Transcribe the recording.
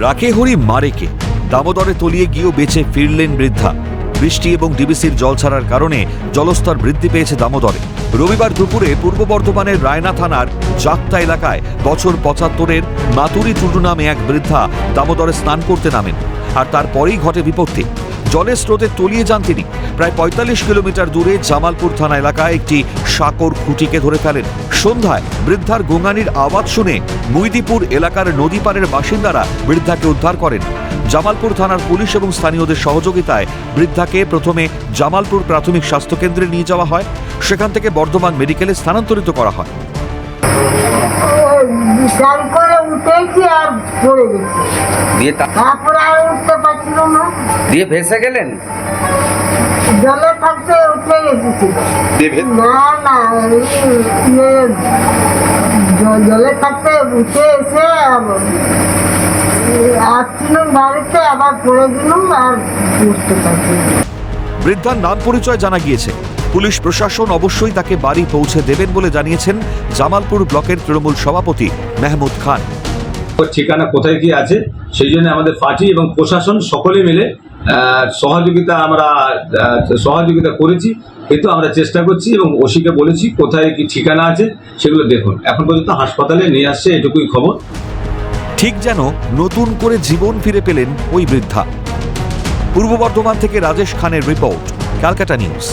রাখে হরি মারেকে। দামোদরে তলিয়ে গিয়েও বেঁচে ফিরলেন বৃদ্ধা। বৃষ্টি এবং ডিবিসির জল ছাড়ার কারণে জলস্তর বৃদ্ধি পেয়েছে দামোদরে। রবিবার দুপুরে পূর্ব বর্ধমানের রায়না থানার জাক্তা এলাকায় বছর পঁচাত্তরের মাতুরি টুটু নামে এক বৃদ্ধা দামোদরে স্নান করতে নামেন। আর তারপরেই ঘটে বিপত্তি। জলের স্রোতে তলিয়ে যান তিনি। প্রায় পঁয়তাল্লিশ কিলোমিটার দূরে জামালপুর থানা এলাকায় একটি সাকর খুঁটিকে ধরে ফেলেন। সন্ধ্যায় বৃদ্ধার গোঙানির আওয়াজ শুনে মুইদিপুর এলাকার নদী পাড়ের বাসিন্দারা বৃদ্ধাকে উদ্ধার করেন। জামালপুর থানার পুলিশ এবং স্থানীয়দের সহযোগিতায় বৃদ্ধাকে প্রথমে জামালপুর প্রাথমিক স্বাস্থ্যকেন্দ্রে নিয়ে যাওয়া হয়। সেখান থেকে বর্ধমান মেডিকেলে স্থানান্তরিত করা হয়। বিশাল করে উঠেছি আর পড়ে গেছি। দিয়ে তারপরে আর উঠতে পারছিল না দিয়ে ভেসে গেলেন? জলে থাকতে উঠে গেছি। দিয়ে ভে- না না এই ইয়ে, জ- জলে থাকতে উঠে এসে আসছিলাম বাড়িতে আবার পড়ে গেলাম আর পারছি বৃদ্ধার নাম পরিচয় জানা গিয়েছে। পুলিশ প্রশাসন অবশ্যই তাকে বাড়ি পৌঁছে দেবেন বলে জানিয়েছেন জামালপুর ব্লকের তৃণমূল সভাপতি মেহমুদ খান। ওর ঠিকানা কোথায় কি আছে সেই জন্য আমাদের পার্টি এবং প্রশাসন সকলে মিলে সহযোগিতা আমরা সহযোগিতা করেছি কিন্তু আমরা চেষ্টা করছি এবং ওসিকে বলেছি কোথায় কি ঠিকানা আছে সেগুলো দেখুন। এখন পর্যন্ত হাসপাতালে নিয়ে আসছে এটুকুই খবর। ঠিক যেন নতুন করে জীবন ফিরে পেলেন ওই বৃদ্ধা। পূর্ব বর্ধমান থেকে রাজেশ খানের রিপোর্ট, ক্যালকাটা নিউজ।